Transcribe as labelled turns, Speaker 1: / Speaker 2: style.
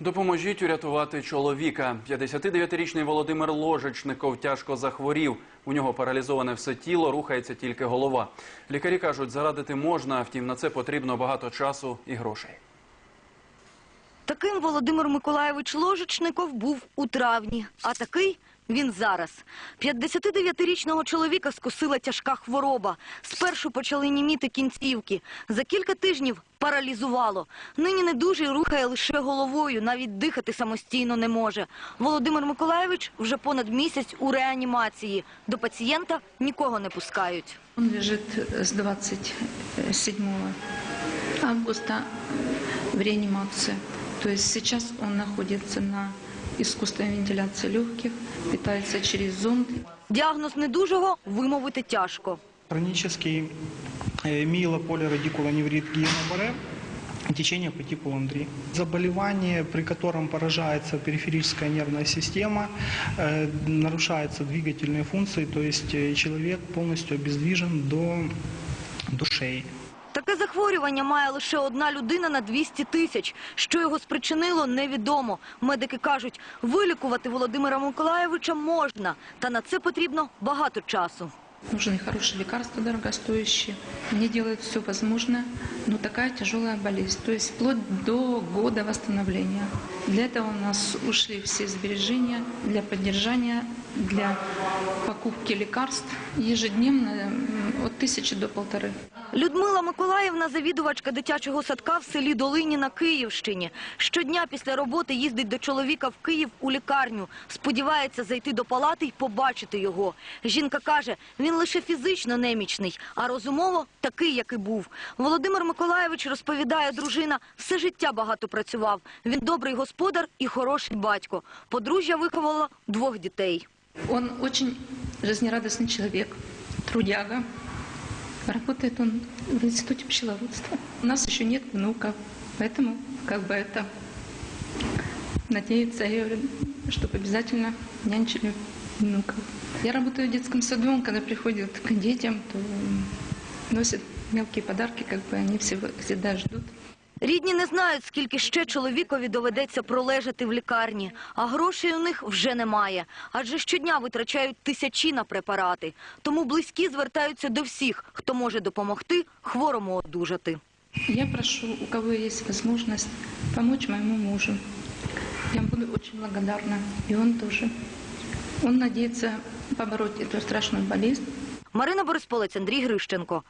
Speaker 1: Допоможіть урятувати чоловіка. 59-річний Володимир Ложечников тяжко захворів. У нього паралізоване все тіло, рухається тільки голова. Лікарі кажуть, зарадити можна, втім на це потрібно багато часу і грошей.
Speaker 2: Таким Володимир Миколаєвич Ложечников був у травні, а такий він зараз. 59-річного чоловіка скосила тяжка хвороба. Спершу почали німіти кінцівки. За кілька тижнів паралізувало. Нині недужий рухає лише головою, навіть дихати самостійно не може. Володимир Миколаєвич вже понад місяць у реанімації. До пацієнта нікого не пускають.
Speaker 3: Он лежит с 27 августа в реанимации. То есть сейчас он находится на искусственной вентиляции легких, питается через зонд.
Speaker 2: Діагноз недужого вимовити тяжко.
Speaker 4: Хронический э, миелополирадикулоневрит Гиена-Барре, течение по типу Ландри. Заболевание, при котором поражается периферическая нервная система, э, нарушаются двигательные функции, то есть э, человек полностью обездвижен до душей.
Speaker 2: Таке захворювання має лише одна людина на 200 тисяч. Що його спричинило, невідомо. Медики кажуть, вилікувати Володимира Миколаєвича можна, та на це потрібно багато часу.
Speaker 3: Нужны хорошие лекарства, дорогостоящие. Они делают все возможное, но такая тяжелая болезнь. То есть вплоть до года восстановления. Для этого у нас ушли все сбережения для поддержания, для покупки лекарств ежедневно м, от тысячи до полторы.
Speaker 2: Людмила Миколаївна, завідувачка дитячого садка в селі Долині на Київщині. Щодня після роботи їздить до чоловіка в Київ у лікарню. Сподівається зайти до палати й побачити його. Жінка каже, він лише фізично немічний, а розумово такий, як і був. Володимир Миколаєвич розповідає, дружина все життя багато працював. Він добрий господар і хороший батько. Подружжя виховало двох дітей.
Speaker 3: Он очень жизнерадостный человек, трудяга. Работает он в институте пчеловодства. У нас еще нет внуков, поэтому как бы это надеется, чтобы обязательно нянчили внуков. Я работаю в детском саду, он когда приходит к детям, то носит мелкие подарки, как бы они всегда ждут.
Speaker 2: Рідні не знають, скільки ще чоловікові доведеться пролежати в лікарні, а грошей у них вже немає. Адже щодня витрачають тисячі на препарати. Тому близькі звертаються до всіх, хто може допомогти хворому одужати.
Speaker 3: Я прошу, у кого есть возможность, помочь моему мужу. Я буду очень благодарна. И он тоже. Он надеется побороть эту страшную болезнь.
Speaker 2: Марина Борисполець, Андрій Грищенко.